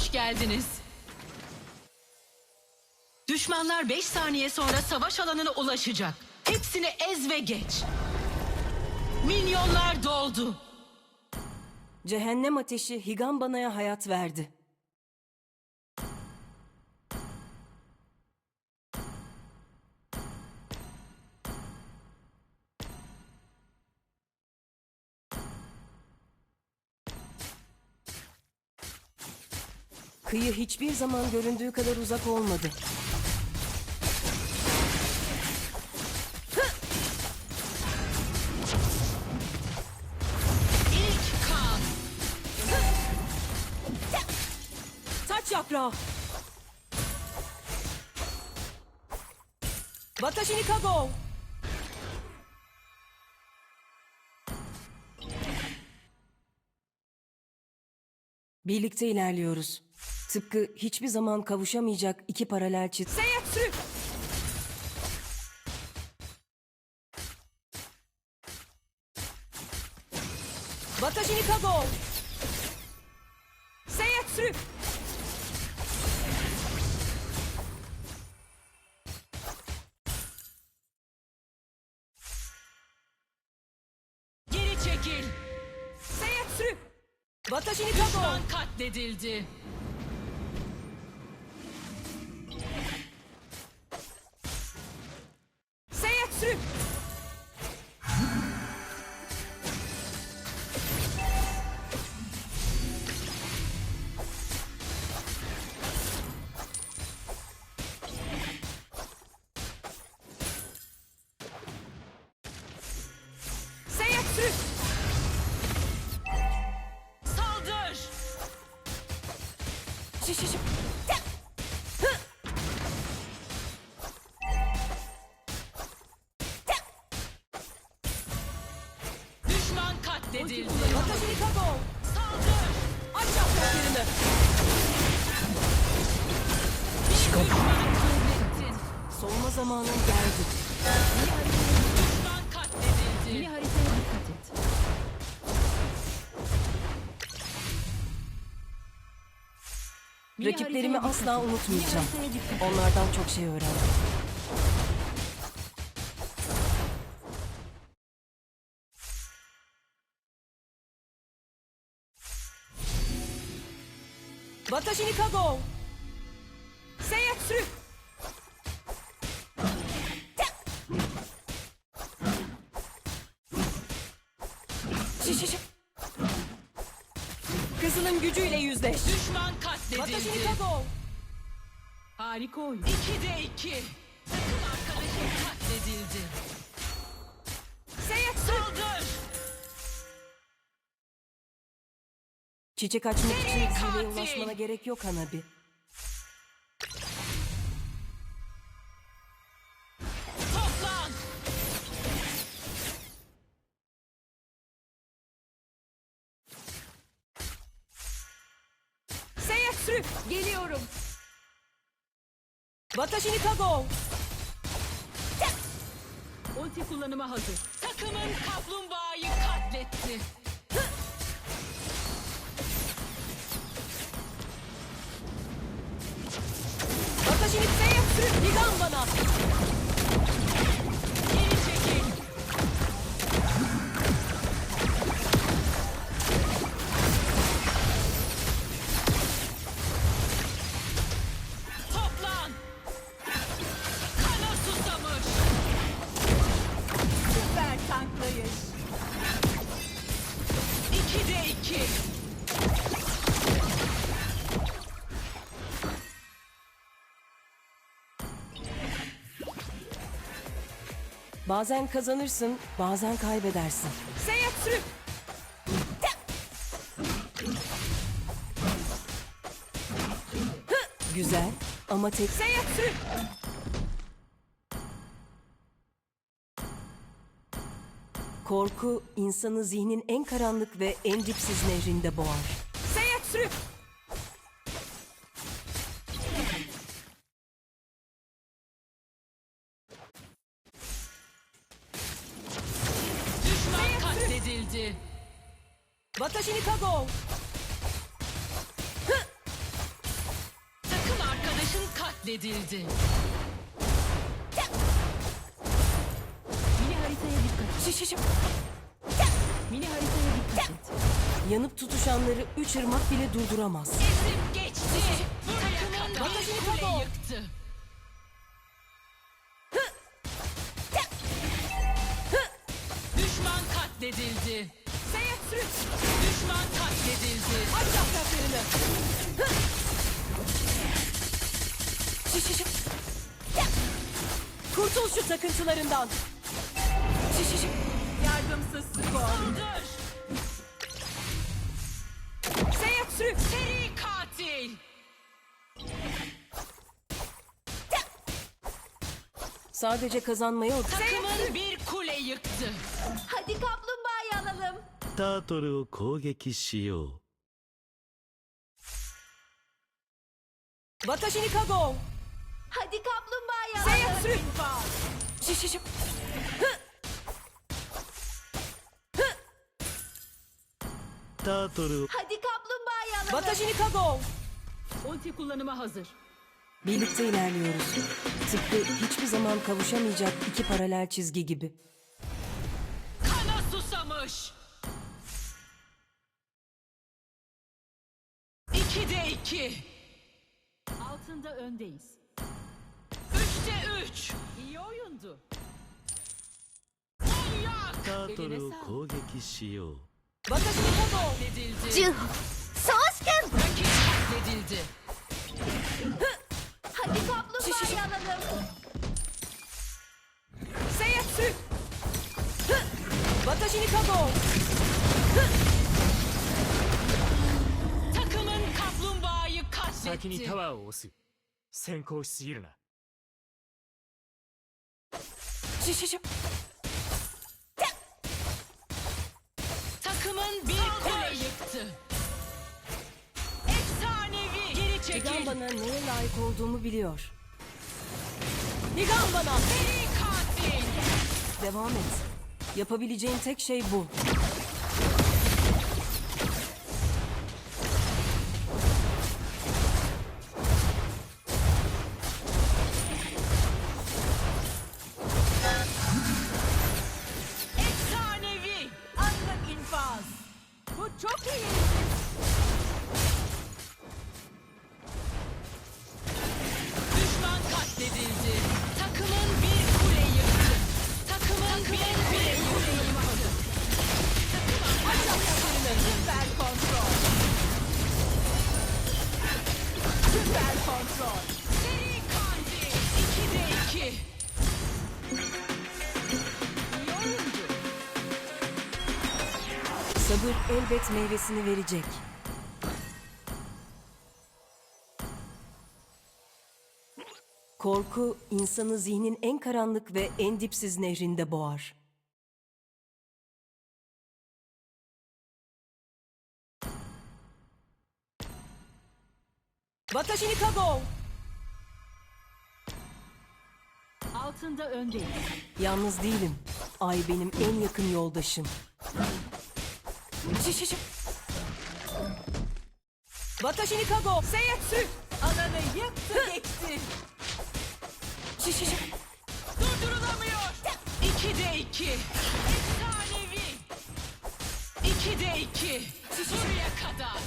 hoş geldiniz. Düşmanlar 5 saniye sonra savaş alanına ulaşacak. Hepsini ez ve geç. Minyonlar doldu. Cehennem ateşi Higambana'ya hayat verdi. Kıyı hiçbir zaman göründüğü kadar uzak olmadı. İlk kan. Taç yaprağı. Watashi ni kago. Birlikte ilerliyoruz. Tıpkı hiçbir zaman kavuşamayacak iki paralel çift. Seyatsu! Watashi ni kago. Seyatsu! Geri çekil. Seyatsu! Watashi ni kago. Düşman katledildi. する。制圧する。Solma zamanın geldi. Düşman katledildi. haritaya dikkat et. Rakiplerimi haritaya asla unutmayacağım. haritaya dikkat Onlardan çok şey öğrendim. Watashi ni kago. Seyatsu! Kızının gücüyle yüzleş. Düşman katledildi. kago. Harika oyun. 2'de 2. Takım arkadaşım katledildi. Seyatsu! Saldır. Çiçek açmak için zirveye ulaşmana gerek yok Hanabi. Seyatsu! Geliyorum. Watashi ni kago. Ulti kullanıma hazır. Takımın kaplumbağayı katletti. Watashi ni Seyatsu! Higan bana! Bazen kazanırsın, bazen kaybedersin. Seyatsu! Hı, Güzel ama tek... Seyatsu! Korku insanı zihnin en karanlık ve en dipsiz nehrinde boğar. Seyatsu! Düşman katledildi. Watashi ni kago! Hı! katledildi. Mini haritaya dikkat et. Şişişim. Mini haritaya dikkat et. Yanıp tutuşanları üç ırmak bile durduramaz. Ezip geçti. Buraya kadar Bakın kule Chicago. yıktı. Katledildi. Düşman katledildi. Aç yapraklarını. Şişişim. Kurtul şu takıntılarından. Şişişim. Yardımsız skor. Saldır. Seyyap sürü. Seri katil. Sadece kazanmaya odaklı. Takımın bir kule yıktı. Hadi kaplumbağayı alalım. タートルを攻撃しよう Watashi ni kago. Hadi kaplumbağayı Seyyap alalım. sürü. Şişişim. タートルを Hadi kaplumbağayı alalım. Watashi ni kago. Ulti kullanıma hazır. Birlikte ilerliyoruz. Tıpkı hiçbir zaman kavuşamayacak iki paralel çizgi gibi. Kana susamış. 2'de 2. Altında öndeyiz. 3'te 3. İyi oyundu. Manyak. タートルを攻撃しよう Bakasını katledildi. 10総試験 Rakip katledildi. Hadi kaplumbağayı alalım. Seyahat sür. Hı! Vatajini kago. Hı! 先に katletti. タワーを押す先行しすぎるな Şişişim. Takımın bir kule yıktı. Efsanevi. Geri çekil. Nigan bana neye layık olduğumu biliyor. Nigan bana. Seri katil. Devam et. Yapabileceğin tek şey bu. Sabır elbet meyvesini verecek. Korku insanı zihnin en karanlık ve en dipsiz nehrinde boğar. Watashi ni kago. Altında öndeyiz. Yalnız değilim. Ay benim en yakın yoldaşım. Şişişim. Watashi ni kago. Seiyatsu. Alanı yıktı geçti. Durdurulamıyor. İki de iki. Efsanevi. İki de iki. Buraya kadar.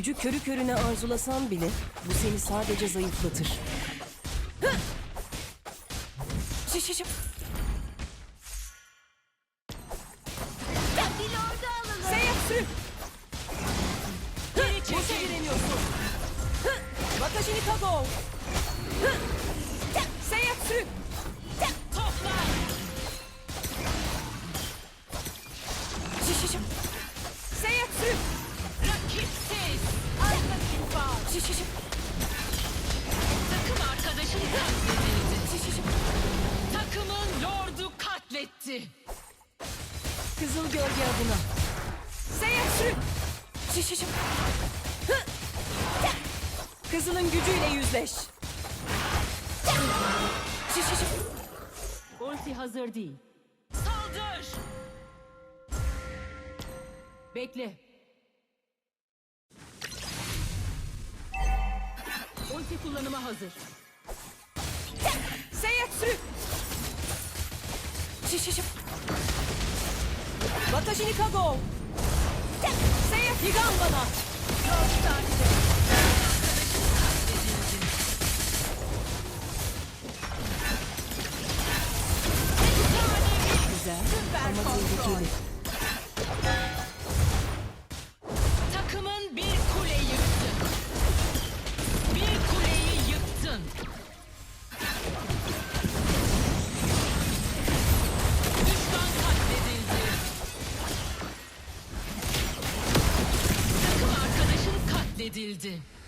Gücü körü körüne arzulasan bile bu seni sadece zayıflatır. Şişişim. Lord'u alalım. Seiyatsu. Geri Boşa çekil. direniyorsun. Watashi ni kago. Seiyatsu. Topla. Şişişim. Takım arkadaşın katledildi. Takımın lordu katletti. Kızıl gölge adına. Seiyatsu. Şişişim. Kızılın gücüyle yüzleş. Şişişim. Ulti hazır değil. Saldır! Bekle. Ulti kullanıma hazır. Seyyatsü! Şiş şiş. Watashi ni kago! Seyyat Higan bana! Güzel ama tehlikeli. Takım arkadaşın katledildi.